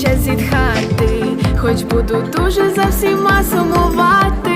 час зітхати, хоч буду дуже за всіма сумувати.